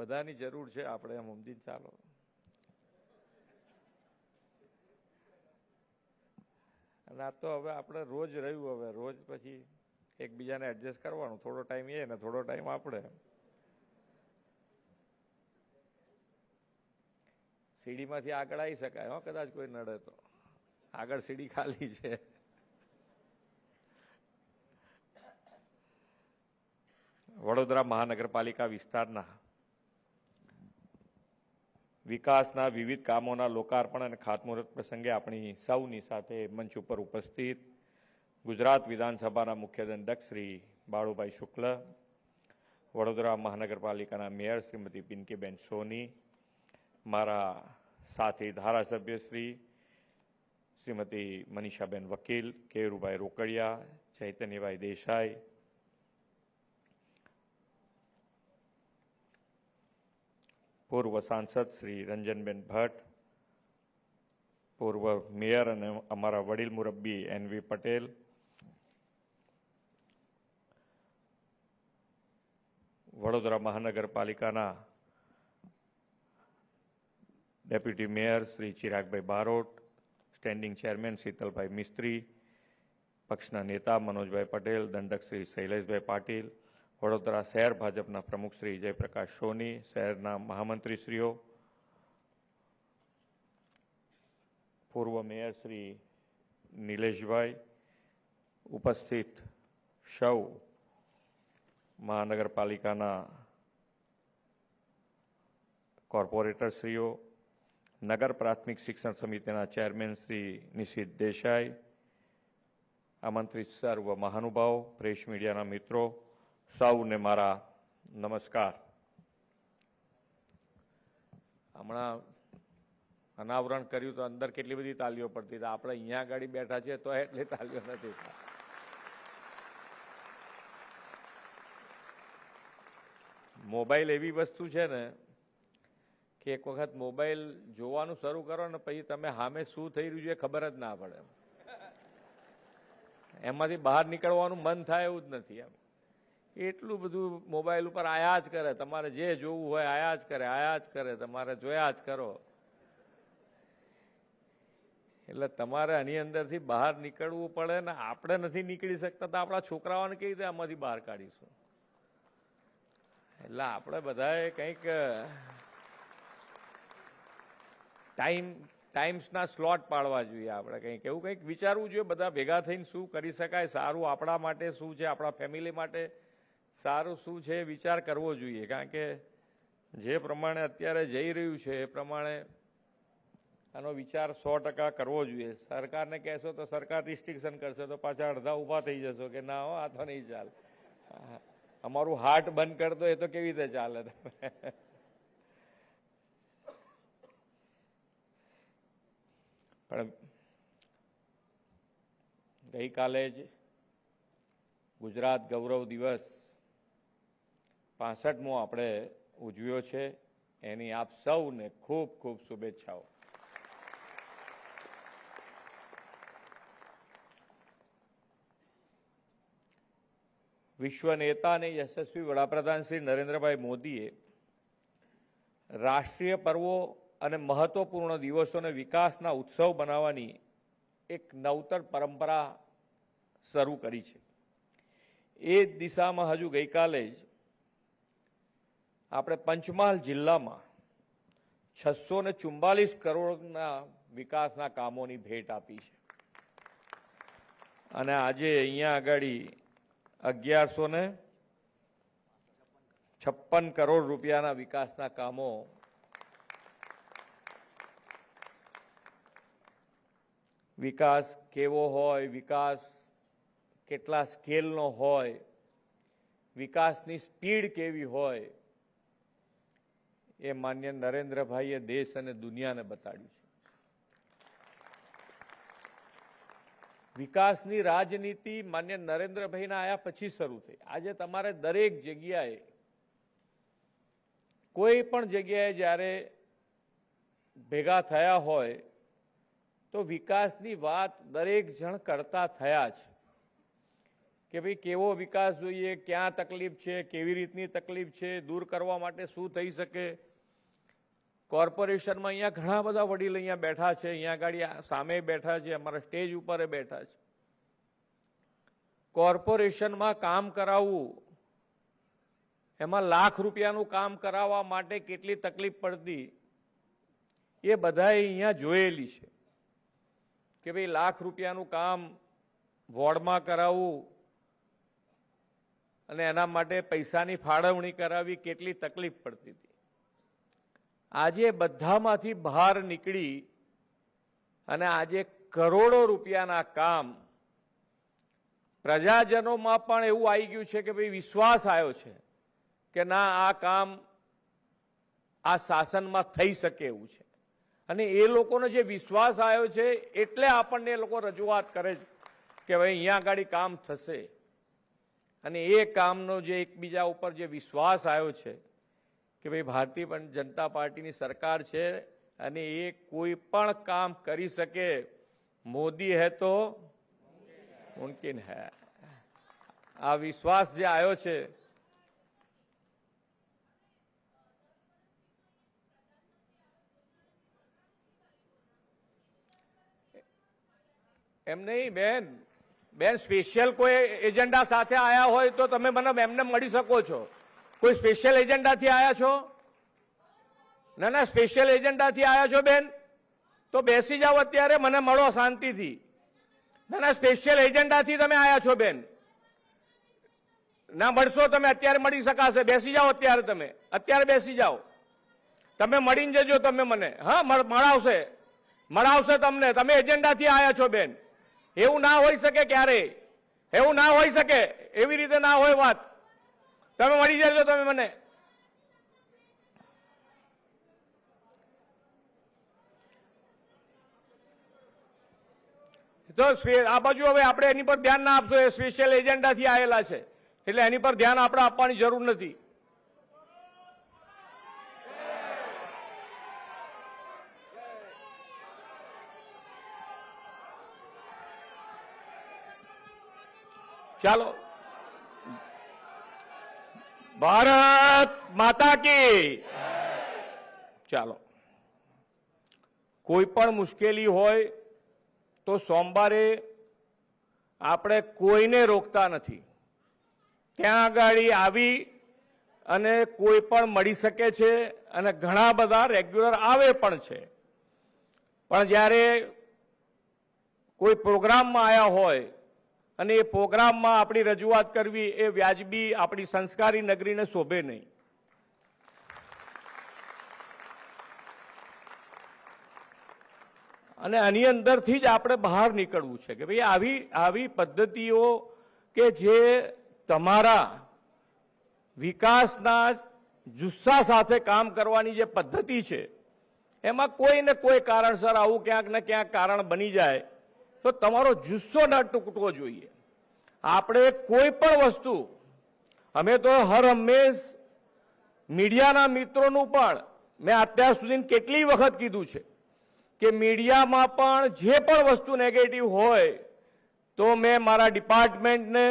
બધાની જરૂર છે, આપણે એમ ઉમદી ચાલો. અને આ તો હવે આપણે રોજ રહ્યું હવે, રોજ પછી એકબીજાને એડજસ્ટ કરવાનું. થોડો ટાઈમ એ ને થોડો ટાઈમ આપણે. સીડીમાંથી આગળ આવી શકાય, હો, કદાચ કોઈ નડે તો. આગળ સીડી ખાલી છે. વડોદરા મહાનગરપાલિકા વિસ્તારના વિકાસના વિવિધ કામોના લોકાર્પણ અને ખાતમુહૂર્ત પ્રસંગે આપણી સૌની સાથે મંચ ઉપર ઉપસ્થિત ગુજરાત વિધાનસભાના મુખ્ય દંડક શ્રી બાળુભાઈ શુક્લ, વડોદરા મહાનગરપાલિકાના મેયર શ્રીમતી પિંકીબેન સોની, મારા સાથી ધારાસભ્ય શ્રી શ્રીમતી મનીષાબેન વકીલ, કેરુભાઈ રોકડિયા, ચૈતન્યભાઈ દેસાઈ પૂર્વ સાંસદ શ્રી રંજનબેન ભટ્ટ પૂર્વ મેયર અને અમારા વડીલ મુરબ્બી એન વી પટેલ વડોદરા મહાનગરપાલિકાના deputy mayor Shri Chiragbhai Barot standing chairman Shitalbhai Mistry પક્ષના નેતા મનોજભાઈ પટેલ દંડક શ્રી શૈલેષભાઈ પાટીલ વડોદરા શહેર ભાજપના પ્રમુખ શ્રી જયપ્રકાશ સોની, શહેરના મહામંત્રીશ્રીઓ, પૂર્વ મેયર શ્રી નિલેશભાઈ, ઉપસ્થિત સૌ મહાનગરપાલિકાના કોર્પોરેટરશ્રીઓ નગર પ્રાથમિક શિક્ષણ સમિતિના ચેરમેન શ્રી નિશિત દેસાઈ, આમંત્રિત સર્વ મહાનુભાવો, પ્રેસ મીડિયાના મિત્રો સૌને મારા નમસ્કાર. હમણાં અનાવરણ કર્યું તો અંદર કેટલી બધી તાલીઓ પડતી હતી. આપણે અહીંયા આગળ બેઠા છીએ તો એટલી તાલીઓ નથી. મોબાઈલ એવી વસ્તુ છે ને કે એક વખત મોબાઈલ જોવાનું શરૂ કરો ને પછી તમે સામે શું થઈ રહ્યું છે ખબર જ ના પડે. એમાંથી બહાર નીકળવાનું મન થાય એવું જ નથી એમ. એટલું બધું મોબાઈલ ઉપર આયા જ કરે. તમારે જે જોવું હોય આયા જ કરે, આયા જ કરે, તમારે જોયા જ કરો. એટલે તમારે આની અંદરથી બહાર નીકળવું પડે ને આપણે નથી નીકળી શકતા તો આપણા છોકરાઓને કેવી રીતે આમાંથી બહાર કાઢીશું? એટલે આપણે બધાએ કંઈક ટાઈમ, ટાઈમ્સના સ્લોટ પાડવા જોઈએ આપણે કંઈક. એવું કંઈક વિચારવું જોઈએ, બધા ભેગા થઈને શું કરી શકાય, સારું આપણા માટે શું છે, આપણા ફેમિલી માટે સારું શું છે વિચાર કરવો જોઈએ. કારણ કે જે પ્રમાણે અત્યારે જઈ રહ્યું છે એ પ્રમાણે આનો વિચાર સો ટકા કરવો જોઈએ. સરકારને કહેશો તો સરકાર રિસ્ટ્રિક્શન કરશે તો પાછા અડધા ઊભા થઈ જશો કે ના હો, આ તો નહીં ચાલે. અમારું હાર્ટ બંધ કરતો એ તો કેવી રીતે ચાલે? તમે પણ ગઈકાલે જ ગુજરાત ગૌરવ દિવસ પાસઠમો આપણે ઉજવ્યો છે. એની આપ સૌને ખૂબ ખૂબ શુભેચ્છાઓ. વિશ્વ નેતા અને યશસ્વી વડાપ્રધાન શ્રી નરેન્દ્રભાઈ મોદીએ રાષ્ટ્રીય પર્વો અને મહત્વપૂર્ણ દિવસોને વિકાસના ઉત્સવ બનાવવાની એક નવતર પરંપરા શરૂ કરી છે. એ જ દિશામાં હજુ ગઈકાલે જ આપણે પંચમહાલ જિલ્લામાં છસો ને ચુમ્બાલીસ કરોડના વિકાસના કામોની ભેટ આપી છે. અને આજે અહીંયા આગળ અગિયારસો ને છપ્પન કરોડ રૂપિયાના વિકાસના કામો વિકાસ કેવો હોય, વિકાસ કેટલા સ્કેલનો હોય, વિકાસની સ્પીડ કેવી હોય એ માન્ય નરેન્દ્રભાઈએ દેશ અને દુનિયાને બતાડ્યું છે. વિકાસની રાજનીતિ માન્ય નરેન્દ્રભાઈના આયા પછી શરૂ થઈ. આજે તમારે દરેક જગ્યાએ, કોઈ પણ જગ્યાએ જ્યારે ભેગા થયા હોય, તો વિકાસની વાત દરેક જણ કરતા થયા છે. કે ભાઈ કેવો વિકાસ જોઈએ, ક્યાં તકલીફ છે, કેવી રીતની તકલીફ છે, દૂર કરવા માટે શું થઈ શકે કોર્પોરેશનમાં અહીંયા ઘણા બધા વડીલ અહીંયા બેઠા છે, અહીંયા આગળ સામે બેઠા છે, અમારા સ્ટેજ ઉપર બેઠા છે. કોર્પોરેશનમાં કામ કરાવવું, એમાં લાખ રૂપિયાનું કામ કરાવવા માટે કેટલી તકલીફ પડતી, એ બધાએ અહીંયા જોયેલી છે. કે ભાઈ, લાખ રૂપિયાનું કામ વોર્ડમાં કરાવવું અને એના માટે પૈસાની ફાળવણી કરાવી કેટલી તકલીફ પડતી હતી. આજે બધામાંથી બહાર નીકળી અને આજે કરોડો રૂપિયાના કામ પ્રજાજનોમાં પણ એવું આવી ગયું છે કે ભાઈ વિશ્વાસ આવ્યો છે કે ના, આ કામ આ શાસનમાં થઈ શકે એવું છે. અને એ લોકોનો જે વિશ્વાસ આવ્યો છે એટલે આપણને એ લોકો રજૂઆત કરે છે કે ભાઈ અહીંયા આગળ કામ થશે. અને એ કામનો જે એકબીજા ઉપર જે વિશ્વાસ આવ્યો છે કે ભાઈ ભારતીય જનતા પાર્ટીની સરકાર છે અને એ કોઈ પણ કામ કરી શકે, મોદી હે તો મુમકિન હે. આ વિશ્વાસ જે આવ્યો છે, એમ નહીં, બેન બેન સ્પેશિયલ કોઈ એજન્ડા સાથે આયા હોય તો તમે મને એમને મળી શકો છો. કોઈ સ્પેશિયલ એજન્ડાથી આવ્યા છો? ના ના સ્પેશિયલ એજન્ડાથી આવ્યા છો બેન? તો બેસી જાઓ અત્યારે, મને મળો શાંતિથી. ના ના સ્પેશિયલ એજન્ડાથી તમે આવ્યા છો બેન. ના, મળશો તમે, અત્યારે મળી શકાશે. બેસી જાઓ અત્યારે તમે. અત્યારે બેસી જાઓ. તમે મળીને જજો તમે મને. હા મળાવશે. મળાવશે તમને. તમે એજન્ડાથી આવ્યા છો બેન. એવું ના હોઈ શકે ક્યારે એવું ના હોઈ શકે. એવી રીતે ના હોય વાત. તમે મળી જજો તમે મને. તો આ બાજુ હવે આપણે એની પર ધ્યાન ના આપશો, એ સ્પેશિયલ એજન્ડાથી આવેલા છે. એટલે એની પર ધ્યાન આપણે આપવાની જરૂર નથી. ચાલો. ભારત માતા કી ચાલો. કોઈ પણ મુશ્કેલી હોય તો સોમવારે આપણે કોઈને રોકતા નથી. ત્યાં આગળ આવી અને કોઈ પણ મળી શકે છે અને ઘણા બધા રેગ્યુલર આવે પણ છે. પણ જ્યારે કોઈ પ્રોગ્રામમાં આવ્યા હોય અને એ પ્રોગ્રામમાં આપણી રજૂઆત કરવી એ વ્યાજબી આપણી સંસ્કારી નગરીને શોભે નહીં. અને આની અંદરથી જ આપણે બહાર નીકળવું છે કે ભાઈ આવી આવી પદ્ધતિઓ કે જે તમારા વિકાસના જુસ્સા સાથે કામ કરવાની જે પદ્ધતિ છે, એમાં કોઈ ને કોઈ કારણસર આવું ક્યાંક ને ક્યાંક કારણ બની જાય તો તમારો જુસ્સો ના ટૂંકટવો જોઈએ. આપણે કોઈ પણ વસ્તુ, અમે તો હર હંમેશ મીડિયાના મિત્રોનું પણ, મેં અત્યાર સુધી કેટલી વખત કીધું છે કે મીડિયામાં પણ જે પણ વસ્તુ નેગેટિવ હોય, તો મેં મારા ડિપાર્ટમેન્ટને,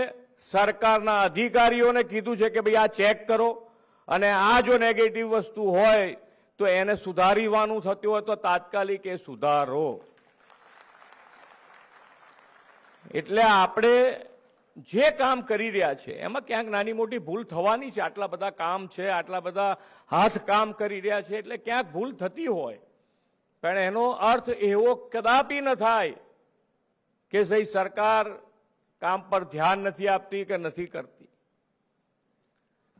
સરકારના અધિકારીઓને કીધું છે કે ભાઈ આ ચેક કરો અને આ જો નેગેટિવ વસ્તુ હોય, તો એને સુધારીવાનું થતું હોય તો તાત્કાલિક એ સુધારો. એટલે આપણે જે કામ કરી રહ્યા છે, એમાં ક્યાંક નાની મોટી ભૂલ થવાની છે. આટલા બધા કામ છે, આટલા બધા હાથ કામ કરી રહ્યા છે, એટલે ક્યાંક ભૂલ થતી હોય. પણ એનો અર્થ એવો કદાપી ન થાય કે ભાઈ સરકાર કામ પર ધ્યાન નથી આપતી કે નથી કરતી.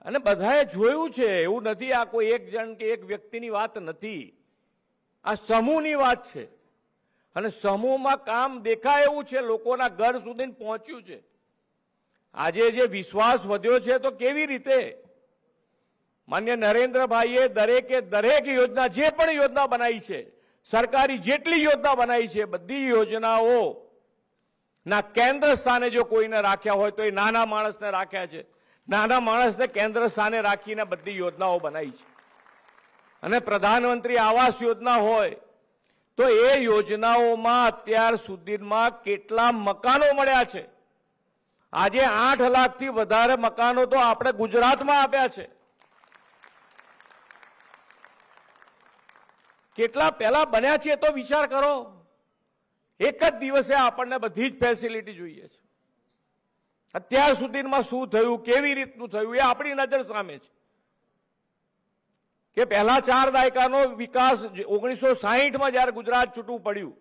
અને બધાએ જોયું છે, એવું નથી આ કોઈ એક જણ કે એક વ્યક્તિની વાત નથી. આ સમૂહની વાત છે. અને સમૂહમાં કામ દેખાય એવું છે, લોકોના ઘર સુધી પહોંચ્યું છે. આજે જે વિશ્વાસ વધ્યો છે તો કેવી રીતે? માન્ય નરેન્દ્રભાઈએ દરેકે દરેક યોજના, જે પણ યોજના બનાવી છે, સરકારી જેટલી યોજના બનાવી છે, બધી યોજનાઓ ના કેન્દ્ર સ્થાને જો કોઈને રાખ્યા હોય તો એ નાના માણસને રાખ્યા છે. નાના માણસને કેન્દ્ર સ્થાને રાખીને બધી યોજનાઓ બનાવી છે. અને પ્રધાનમંત્રી આવાસ યોજના હોય તો એ યોજનાઓમાં અત્યાર સુધીમાં કેટલા મકાનો મળ્યા છે? આજે આઠ લાખથી વધારે મકાનો તો આપણે ગુજરાતમાં આપ્યા છે. કેટલા પહેલા બન્યા છે તો વિચાર કરો. એક જ દિવસે આપણને બધી જ ફેસિલિટી જોઈએ છે. અત્યાર સુધીમાં શું થયું, કેવી રીતનું થયું, એ આપણી નજર સામે છે. કે પહેલા ચાર દાયકાનો વિકાસ ઓગણીસો સાહીઠમાં જ્યારે ગુજરાત છૂટું પડ્યું,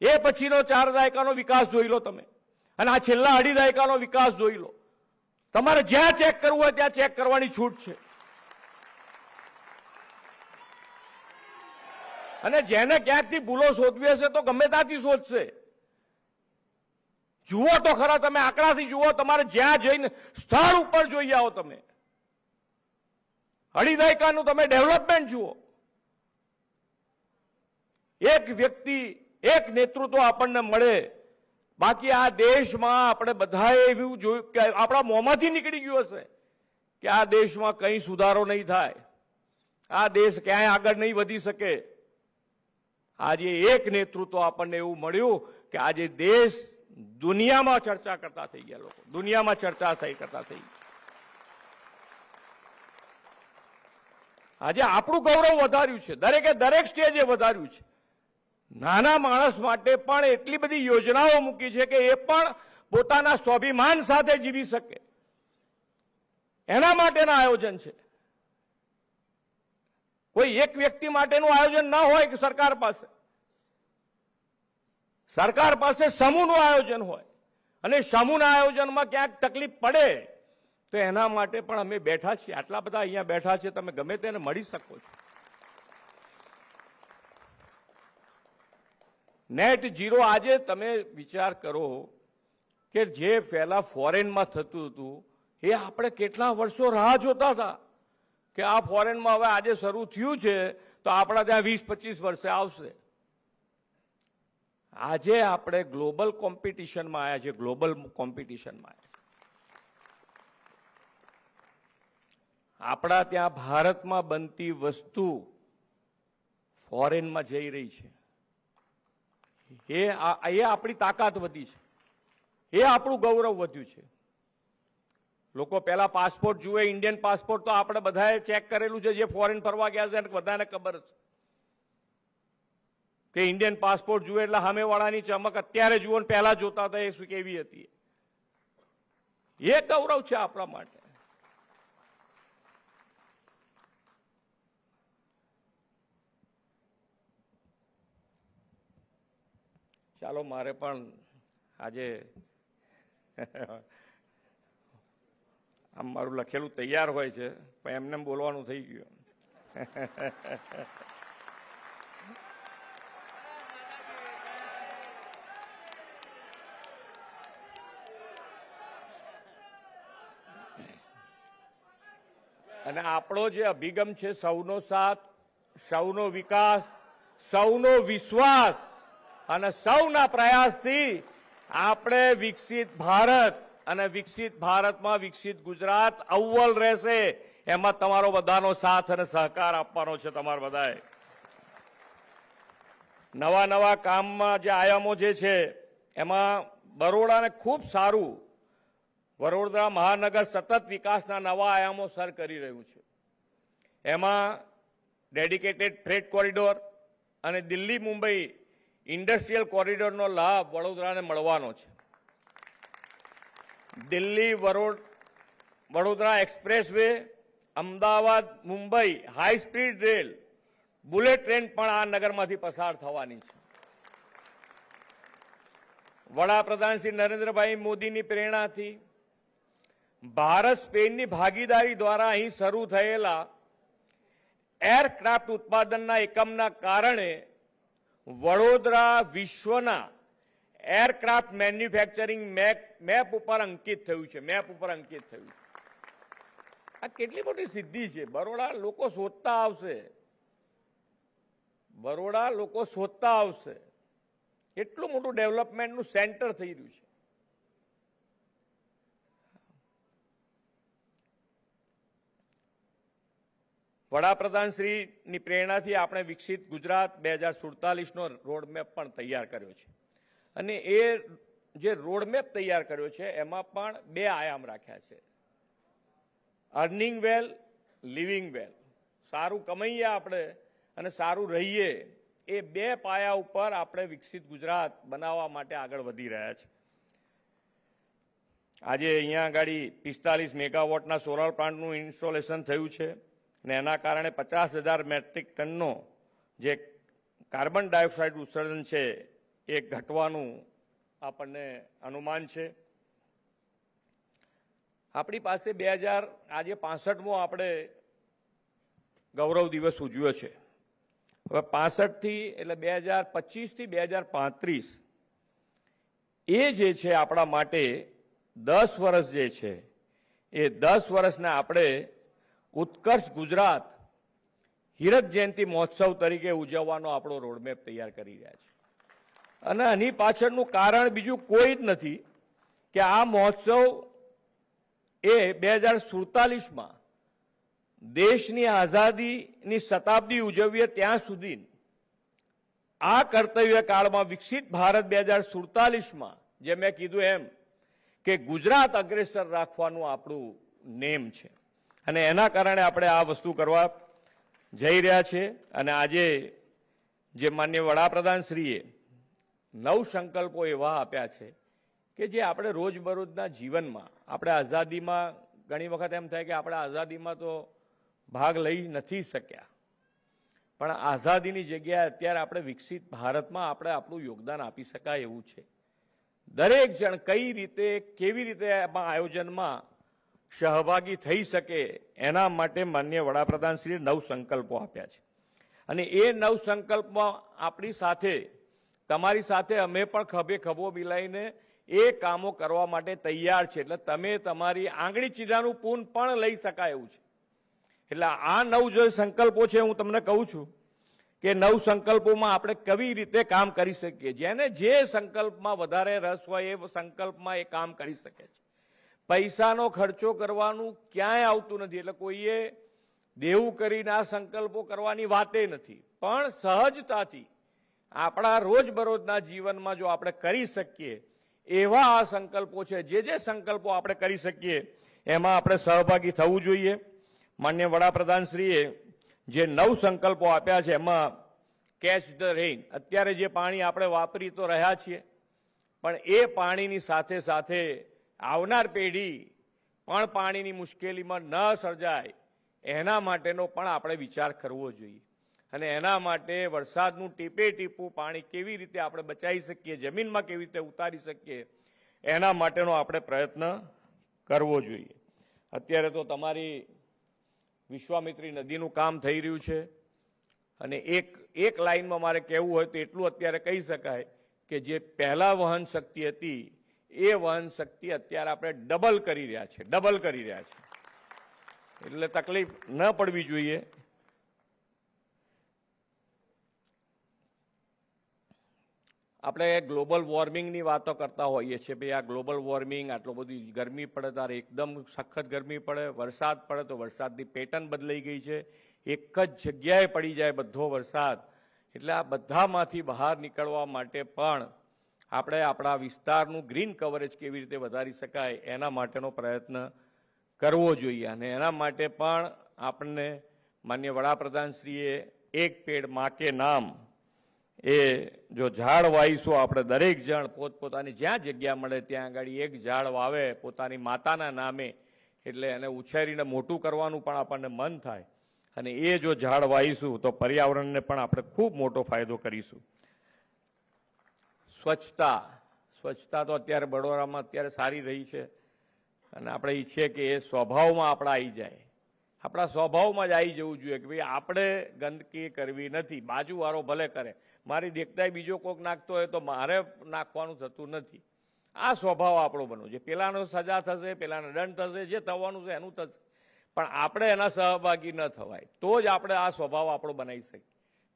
એ પછીનો ચાર દાયકાનો વિકાસ જોઈ લો તમે. અને આ છેલ્લા અઢી દાયકાનો વિકાસ જોઈ લો. તમારે જ્યાં ચેક કરવું હોય ત્યાં ચેક કરવાની છૂટ છે. અને જેને ક્યાંકથી ભૂલો શોધવી હશે તો ગમે ત્યાંથી શોધશે. જુઓ તો ખરા, તમે આંકડાથી જુઓ, તમારે જ્યાં જઈને સ્થળ ઉપર જોઈ આવો તમે. અઢી તમે ડેવલપમેન્ટ જુઓ. એક વ્યક્તિ, એક નેતૃત્વ આપણને મળે. બાકી આ દેશમાં આપણે બધાએ એવું જોયું કે આપણા મોંમાંથી નીકળી ગયું હશે કે આ દેશમાં કંઈ સુધારો નહીં થાય. આ દેશ ક્યાંય આગળ નહીં વધી શકે. આજે એક નેતૃત્વ આપણને એવું મળ્યું કે આજે દેશ દુનિયામાં ચર્ચા કરતા થઈ ગયા લોકો. દુનિયામાં ચર્ચા થઈ કરતા થઈ. આજે આપણું ગૌરવ વધાર્યું છે. દરેકે દરેક સ્ટેજે વધાર્યું છે. નાના માણસ માટે પણ એટલી બધી યોજનાઓ મૂકી છે કે એ પણ પોતાના સ્વાભિમાન સાથે જીવી શકે. એના માટેના આયોજન છે. કોઈ એક વ્યક્તિ માટેનું આયોજન ના હોય કે સરકાર પાસે. સરકાર પાસે સમૂહનું આયોજન હોય. અને સમૂહના આયોજનમાં ક્યાંક તકલીફ પડે તો એના માટે પણ અમે બેઠા છીએ. આટલા બધા અહીંયા બેઠા છે, તમે ગમે તેને મળી શકો છો. નેટ જીરો આજે તમે વિચાર કરો કે જે પહેલા ફોરેનમાં થતું હતું, એ આપણે કેટલા વર્ષો રાહ જોતા હતા કે આ ફોરેનમાં હવે આજે શરૂ થયું છે, તો આપણા ત્યાં વીસ પચીસ વર્ષે આવશે. આજે આપણે ગ્લોબલ કોમ્પિટિશનમાં આવ્યા છે ગ્લોબલ કોમ્પિટિશનમાં આપણા ત્યાં ભારતમાં બનતી વસ્તુ ફોરેનમાં જઈ રહી છે. એ એ આપણી તાકાત વધી છે. એ આપણું ગૌરવ વધ્યું છે. લોકો પહેલા પાસપોર્ટ જુએ, ઇન્ડિયન પાસપોર્ટ તો આપણે બધાએ ચેક કરેલું છે જે ફોરેન ફરવા ગયા છે બધાને ખબર છે. કે ઇન્ડિયન પાસપોર્ટ જુએ એટલે સામેવાળાની ચમક અત્યારે જુઓ ને પહેલા જોતા હતા એ શું કેવી હતી એ ગૌરવ છે આપણા માટે. ચાલો મારે પણ આજે આમ મારું લખેલું તૈયાર હોય છે, પણ એમને એમ બોલવાનું થઈ ગયું. અને આપણો જે અભિગમ છે, સૌનો સાથ, સૌનો વિકાસ, સૌનો વિશ્વાસ. અને સૌના પ્રયાસથી આપણે વિકસિત ભારત અને વિકસિત ભારતમાં વિકસિત ગુજરાત અવ્વલ રહેશે. એમાં તમારો બધાનો સાથ અને સહકાર આપવાનો છે તમારા બધાએ. નવા નવા કામમાં જે આયામો જે છે, એમાં બરોડાને ખૂબ સારું વડોદરા મહાનગર સતત વિકાસના નવા આયામો સર કરી રહ્યું છે. એમાં ડેડિકેટેડ ફ્રેટ કોરિડોર અને દિલ્હી મુંબઈ ઇન્ડસ્ટ્રીયલ કોરિડોરનો લાભ વડોદરાને મળવાનો છે. Delhi, વરોડ, Vadodara expressway Ahmedabad, Mumbai high speed rail bullet train પણ આ નગરમાંથી પસાર થવાની છે. વડાપ્રધાન શ્રી નરેન્દ્રભાઈ મોદીની પ્રેરણાથી ભારત સ્પેનની ભાગીદારી દ્વારા અહીં શરૂ થયેલા એરક્રાફ્ટ ઉત્પાદનના એકમના કારણે વડોદરા વિશ્વના એરક્રાફ્ટ મેન્યુફેક્ચરિંગ મેપ ઉપર અંકિત થયું છે. મેપ ઉપર અંકિત થયું આ કેટલી મોટી સિદ્ધિ છે. બરોડા લોકો શોધતા આવશે. બરોડા લોકો શોધતા આવશે. એટલું મોટું ડેવલપમેન્ટનું સેન્ટર થઈ રહ્યું છે. વડાપ્રધાન શ્રીની પ્રેરણાથી આપણે વિકસિત ગુજરાત બે હજાર સુડતાલીસનો રોડમેપ પણ તૈયાર કર્યો છે. અને એ જે રોડમેપ તૈયાર કર્યો છે, એમાં પણ બે આયામ રાખ્યા છે. અર્નિંગ વેલ લિવિંગ વેલ સારું કમાઈએ આપણે અને સારું રહીએ, એ બે પાયા ઉપર આપણે વિકસિત ગુજરાત બનાવવા માટે આગળ વધી રહ્યા છે. આજે અહીંયા આગળ પિસ્તાલીસ મેગાવોટના સોલાર પ્લાન્ટનું ઇન્સ્ટોલેશન થયું છે. ને એના કારણે પચાસ હજાર મેટ્રિક ટનનો જે કાર્બન ડાયોક્સાઇડ ઉત્સર્જન છે, એ ઘટવાનું આપણને અનુમાન છે. આપણી પાસે બે હજાર, આજે પાસઠમો આપણે ગૌરવ દિવસ ઉજવ્યો છે. હવે પાસઠથી એટલે બે હજાર પચીસથી બે હજાર પાંત્રીસ એ જે છે આપણા માટે દસ વર્ષ જે છે, એ દસ વર્ષને આપણે ઉત્કર્ષ ગુજરાત હીરક જયંતિ મહોત્સવ તરીકે ઉજવવાનો આપણો રોડમેપ તૈયાર કરી રહ્યા છે. અને આની પાછળનું કારણ બીજું કોઈ જ નથી કે આ મહોત્સવ એ બે હજાર સુડતાલીસમાં દેશની આઝાદીની શતાબ્દી ઉજવીએ ત્યાં સુધી આ કર્તવ્યકાળમાં વિકસિત ભારત બે હજાર સુડતાલીસમાં જે મેં કીધું એમ કે ગુજરાત અગ્રેસર રાખવાનું આપણું નેમ છે. અને એના કારણે આપણે આ વસ્તુ કરવા જઈ રહ્યા છે અને આજે જે માન્ય વડાપ્રધાન શ્રીએ નવ સંકલ્પો એવા આપ્યા છે કે જે આપણે રોજબરોજના જીવનમાં, આપણે આઝાદીમાં ઘણી વખત એમ થાય કે આપણે આઝાદીમાં તો ભાગ લઈ નથી શક્યા. પણ આઝાદીની જગ્યાએ અત્યારે આપણે વિકસિત ભારતમાં આપણે આપણું યોગદાન આપી શકાય એવું છે. દરેક જણ કઈ રીતે, કેવી રીતે આયોજનમાં સહભાગી થઈ શકે એના માટે માન્ય વડાપ્રધાન શ્રી નવ સંકલ્પો આપ્યા છે. અને એ નવ સંકલ્પમાં આપણી સાથે, તમારી સાથે અમે પણ ખભે ખભો મિલાઈને એ કામો કરવા માટે તૈયાર છે. એટલે તમે તમારી આંગળી ચીડાનું પૂન પણ લઈ શકાય એવું છે. એટલે આ નવ જે સંકલ્પો છે, હું તમને કહું છું કે નવ સંકલ્પોમાં આપણે કેવી રીતે કામ કરી શકીએ. જેને જે સંકલ્પમાં વધારે રસ હોય એ સંકલ્પમાં એ કામ કરી શકે છે. પૈસાનો ખર્ચો કરવાનું ક્યાંય આવતું નથી. એટલે કોઈએ દેવું કરીને આ સંકલ્પો કરવાની વાતે નથી. પણ સહજતાથી આપણા રોજબરોજના જીવનમાં જો આપણે કરી શકીએ, એવા આ સંકલ્પો છે, જે જે સંકલ્પો આપણે કરી શકીએ, એમાં આપણે સહભાગી થવું જોઈએ. માન્ય વડાપ્રધાનશ્રીએ જે નવ સંકલ્પો આપ્યા છે, એમાં કેચ ધ રેઇન. અત્યારે જે પાણી આપણે વાપરી તો રહ્યા છીએ, પણ એ પાણીની સાથે સાથે આવનાર પેઢી પણ પાણીની મુશ્કેલીમાં ન સર્જાય, એના માટેનો પણ આપણે વિચાર કરવો જોઈએ. અને એના માટે વરસાદનું ટીપે ટીપું પાણી કેવી રીતે આપણે બચાવી શકીએ, જમીનમાં કેવી રીતે ઉતારી શકીએ, એના માટેનો આપણે પ્રયત્ન કરવો જોઈએ. અત્યારે તો તમારી વિશ્વામિત્રી નદીનું કામ થઈ રહ્યું છે અને એક એક લાઈનમાં મારે કહેવું હોય તો એટલું અત્યારે કહી શકાય કે જે પહેલાં વહન શક્તિ હતી એ વહન શક્તિ અત્યારે આપણે ડબલ કરી રહ્યા છે ડબલ કરી રહ્યા છે એટલે તકલીફ ન પડવી જોઈએ. આપણે ગ્લોબલ વોર્મિંગની વાતો કરતા હોઈએ છીએ, ભાઈ આ ગ્લોબલ વોર્મિંગ આટલો બધી ગરમી પડે ત્યારે એકદમ સખત ગરમી પડે, વરસાદ પડે તો વરસાદની પેટર્ન બદલાઈ ગઈ છે. એક જ જગ્યાએ પડી જાય બધો વરસાદ. એટલે આ બધામાંથી બહાર નીકળવા માટે પણ આપણે આપણા વિસ્તારનું ગ્રીન કવરેજ કેવી રીતે વધારી શકાય એના માટેનો પ્રયત્ન કરવો જોઈએ. અને એના માટે પણ આપણને માન્ય વડાપ્રધાનશ્રીએ એક પેડ માટે નામ એ જો ઝાડ વાવીશું આપણે દરેક જણ પોતપોતાની જ્યાં જગ્યા મળે ત્યાં આગળ એક ઝાડ વાવે પોતાની માતાના નામે એટલે એને ઉછેરીને મોટું કરવાનું પણ આપણને મન થાય. અને એ જો ઝાડ વાવીશું તો પર્યાવરણને પણ આપણે ખૂબ મોટો ફાયદો કરીશું. સ્વચ્છતા. સ્વચ્છતા તો અત્યારે બડોરામાં અત્યારે સારી રહી છે. અને આપણે ઈચ્છીએ કે એ સ્વભાવમાં આપણા આવી જાય. આપણા સ્વભાવમાં જ આવી જવું જોઈએ કે ભાઈ આપણે ગંદકી કરવી નથી. બાજુવાળો ભલે કરે. મારી દેખતાય બીજો કોઈક નાખતો હોય તો મારે નાખવાનું થતું નથી. આ સ્વભાવ આપણો બનવો છે. પેલાનો સજા થશે, પેલાનો દંડ થશે, જે થવાનું છે એનું થશે. પણ આપણે એના સહભાગી ન થવાય. તો જ આપણે આ સ્વભાવ આપણો બનાવી શકીએ.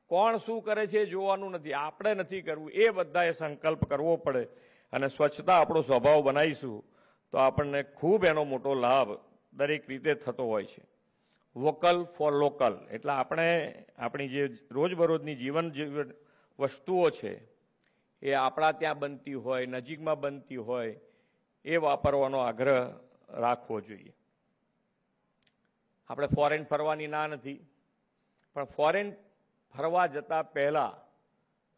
કોણ શું કરે છે જોવાનું નથી. આપણે નથી કરવું. એ બધાએ સંકલ્પ કરવો પડે. અને સ્વચ્છતા આપણો સ્વભાવ બનાવીશું તો આપણને ખૂબ એનો મોટો લાભ દરેક રીતે થતો હોય છે. Vocal for local. એટલે આપણે આપણી જે રોજબરોજની જીવન જીવન વસ્તુઓ છે, એ આપણા ત્યાં બનતી હોય, નજીકમાં બનતી હોય, એ વાપરવાનો આગ્રહ રાખવો જોઈએ. આપણે ફોરેન ફરવાની ના નથી. પણ ફોરેન ફરવા જતા પહેલાં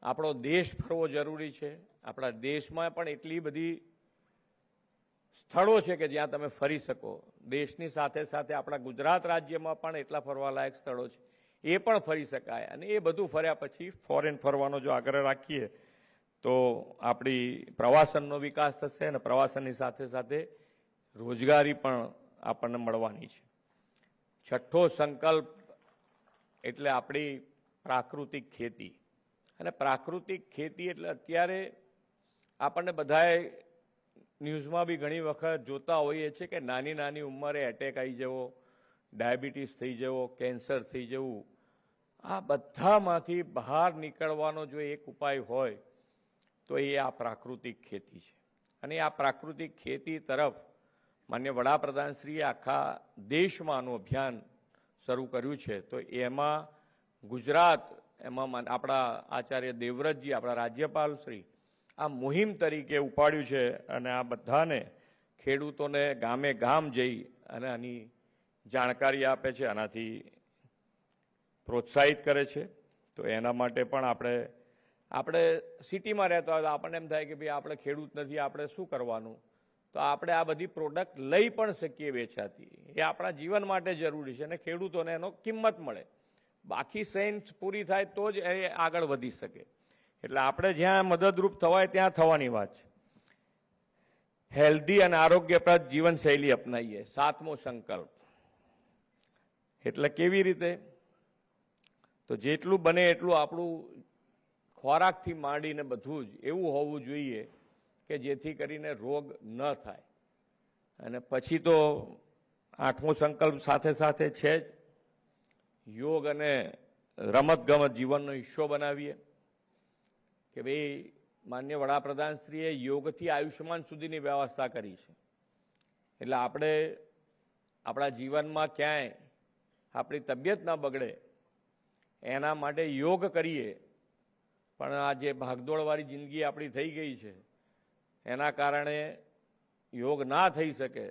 આપણો દેશ ફરવો જરૂરી છે. આપણા દેશમાં પણ એટલી બધી સ્થળો છે કે જ્યાં તમે ફરી શકો. દેશની સાથે સાથે આપણા ગુજરાત રાજ્યમાં પણ એટલા ફરવાલાયક સ્થળો છે. એ પણ ફરી શકાય. અને એ બધું ફર્યા પછી ફોરેન ફરવાનો જો આગ્રહ રાખીએ, તો આપણી પ્રવાસનનો વિકાસ થશે અને પ્રવાસનની સાથે સાથે રોજગારી પણ આપણને મળવાની છે. છઠ્ઠો સંકલ્પ એટલે આપણી પ્રાકૃતિક ખેતી. અને પ્રાકૃતિક ખેતી એટલે અત્યારે આપણને બધાએ ન્યૂઝમાં બી ઘણી વખત જોતા હોઈએ છીએ કે નાની નાની ઉંમરે એટેક આવી જવો ડાયાબિટીસ થઈ જવો કેન્સર થઈ જવું. આ બધામાંથી બહાર નીકળવાનો જો એક ઉપાય હોય, તો એ આ પ્રાકૃતિક ખેતી છે. અને આ પ્રાકૃતિક ખેતી તરફ માન્ય વડાપ્રધાનશ્રીએ આખા દેશમાં આનું અભિયાન શરૂ કર્યું છે, તો એમાં ગુજરાત, એમાં આપણા આચાર્ય દેવવ્રતજી, આપણા રાજ્યપાલ શ્રી, આ મુહિમ તરીકે ઉપાડ્યું છે અને આ બધાને ખેડૂતોને ગામે ગામ જઈ અને આની જાણકારી આપે છે, આનાથી પ્રોત્સાહિત કરે છે. તો એના માટે પણ આપણે આપણે સિટીમાં રહેતા હોય તો આપણને એમ થાય કે ભાઈ આપણે ખેડૂત નથી, આપણે શું કરવાનું? તો આપણે આ બધી પ્રોડક્ટ લઈ પણ શકીએ વેચાતી. એ આપણા જીવન માટે જરૂરી છે અને ખેડૂતોને એનો કિંમત મળે. બાકી સેન્સ પૂરી થાય તો જ એ આગળ વધી શકે. એટલે આપણે જ્યાં મદદરૂપ થવાય ત્યાં થવાની વાત છે. હેલ્ધી અને આરોગ્યપ્રદ જીવનશૈલી અપનાવીએ સાતમો સંકલ્પ. એટલે કેવી રીતે? તો જેટલું બને એટલું આપણું ખોરાકથી માંડીને બધું જ એવું હોવું જોઈએ કે જેથી કરીને રોગ ન થાય. અને પછી તો આઠમો સંકલ્પ સાથે સાથે છે જ. યોગ અને રમતગમત જીવનનો હિસ્સો બનાવીએ. કે ભાઈ, માન્ય વડાપ્રધાનશ્રીએ યોગથી આયુષ્યમાન સુધીની વ્યવસ્થા કરી છે. એટલે આપણે આપણા જીવનમાં ક્યાંય આપણી તબિયત ન બગડે, એના માટે યોગ કરીએ. પણ આ જે ભાગદોડવાળી જિંદગી આપણી થઈ ગઈ છે, એના કારણે યોગ ના થઈ શકે,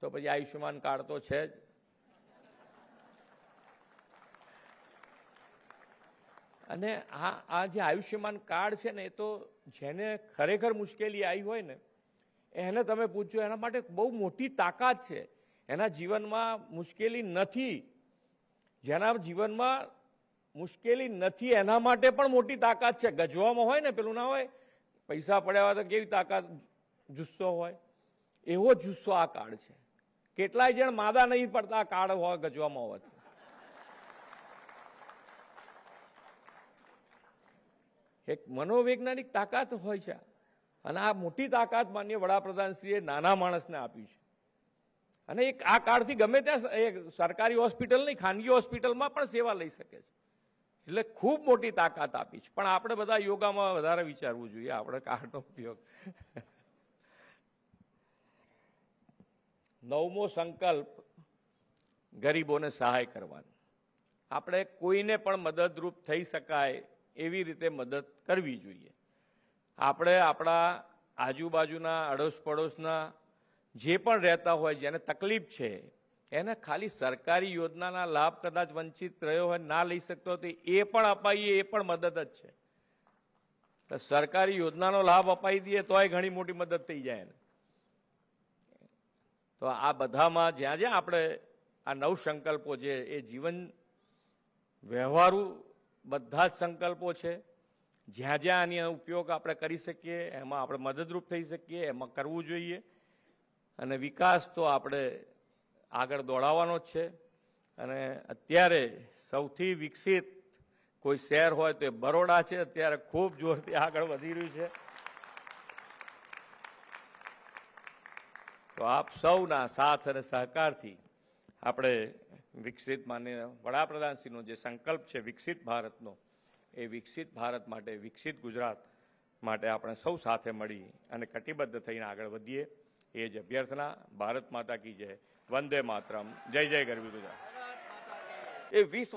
તો પછી આયુષ્યમાન કાર્ડ તો છે જ. અને આ આ જે આયુષ્યમાન કાર્ડ છે ને, એ તો જેને ખરેખર મુશ્કેલી આવી હોય ને, એને તમે પૂછો એના માટે બહુ મોટી તાકાત છે. એના જીવનમાં મુશ્કેલી નથી. જેના જીવનમાં મુશ્કેલી નથી, એના માટે પણ મોટી તાકાત છે. ગજવામાં હોય ને, પેલું ના હોય, પૈસા પડ્યા હોય તો કેવી તાકાત? જુસ્સો હોય. એવો જુસ્સો આ કાર્ડ છે. કેટલાય જણ માદા નહીં પડતા આ કાર્ડ હોય ગજવામાં હોવાથી. એક મનોવૈજ્ઞાનિક તાકાત હોય છે. અને આ મોટી તાકાત માન્ય વડાપ્રધાનશ્રીએ નાના માણસને આપી છે. અને એક આ કાર્ડથી ગમે ત્યાં સરકારી હોસ્પિટલ નહીં, ખાનગી હોસ્પિટલમાં પણ સેવા લઈ શકે છે. એટલે ખૂબ મોટી તાકાત આપી છે. પણ આપણે બધા યોગામાં વધારે વિચારવું જોઈએ, આપણે કાર્ડનો ઉપયોગ. નવમો સંકલ્પ, ગરીબોને સહાય કરવાનો. આપણે કોઈને પણ મદદરૂપ થઈ શકાય એવી રીતે મદદ કરવી જોઈએ. આપણે આપણા આજુબાજુના અડોશ પડોશના જે પણ રહેતા હોય, જેને તકલીફ છે, એને ખાલી સરકારી યોજનાના લાભ કદાચ વંચિત રહ્યો હોય, ના લઈ શકતો હોય, તો એ પણ અપાઈએ, એ પણ મદદ જ છે. સરકારી યોજનાનો લાભ અપાઈ દઈએ, તોય ઘણી મોટી મદદ થઈ જાય એને. તો આ બધામાં જ્યાં જ્યાં આપણે આ નવ સંકલ્પો જે એ જીવન વ્યવહારુ બધા જ સંકલ્પો છે. જ્યાં જ્યાં આની ઉપયોગ આપણે કરી શકીએ, એમાં આપણે મદદરૂપ થઈ શકીએ, એમાં કરવું જોઈએ. અને વિકાસ તો આપણે આગળ દોડાવવાનો જ છે. અને અત્યારે સૌથી વિકસિત કોઈ શહેર હોય તો એ બરોડા છે. અત્યારે ખૂબ જોરથી આગળ વધી રહ્યું છે. તો આપ સૌના સાથ અને સહકારથી આપણે વિકસિત માન્ય વડાપ્રધાનશ્રીનો જે સંકલ્પ છે વિકસિત ભારતનો, એ વિકસિત ભારત માટે, વિકસિત ગુજરાત માટે આપણે સૌ સાથે મળી અને કટિબદ્ધ થઈને આગળ વધીએ. એ જ અભ્યર્થના, ભારત માતા કી જય. વંદે માતરમ. જય જય ગરવી ગુજરાત. એ વીસ